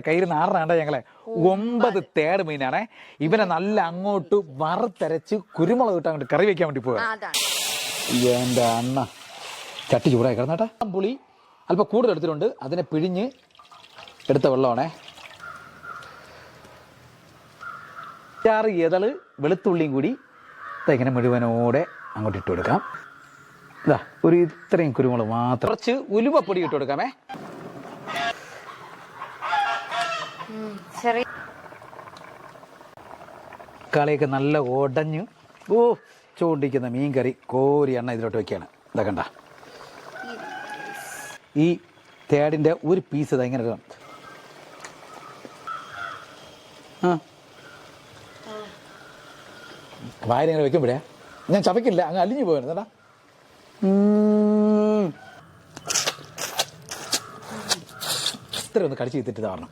കയ്യിൽ നാറിനാണ്ട ഞങ്ങളെ? ഒമ്പത് തേട് മീനാണ് ഇവനെ നല്ല അങ്ങോട്ട് വറുത്തരച്ച് കുരുമുളക് ഇട്ട് അങ്ങോട്ട് കറി വെക്കാൻ വേണ്ടി പോവാ. എന്റെ അണ്ണ. ചട്ടി ചൂടായി കിടന്നാട്ടാ. പുളി അല്പം കൂടുതൽ എടുത്തിട്ടുണ്ട്. അതിനെ പിഴിഞ്ഞ് എടുത്ത വെള്ളമാണേ. ചാറ് ഇതൾ വെളുത്തുള്ളിയും കൂടി ഇങ്ങനെ മുഴുവനോടെ അങ്ങോട്ട് ഇട്ട് കൊടുക്കാം. ഇതാ ഒരു ഇത്രയും കുരുമുളക് മാത്രം. കുറച്ച് ഉലുവപ്പൊടി ഇട്ട് കൊടുക്കാമേ. ചെറിയ കളിയൊക്കെ നല്ല ഉടഞ്ഞു ഓ ചൂണ്ടിക്കുന്ന മീൻ കറി കോരി എണ്ണ ഇതിലോട്ട് വെക്കുകയാണ്. ഇതാ കണ്ട. ഈ തേടിന്റെ ഒരു പീസ് ഇതാ ഇങ്ങനെ ആ. വായന ഇങ്ങനെ വെക്കുമ്പോഴേ ഞാൻ ചവയ്ക്കില്ല അങ്ങ് അലിഞ്ഞു പോയിരുന്നു കേട്ടാ ഇത്ര കടിച്ച് ചെയ്തിട്ട് ഇതാവണം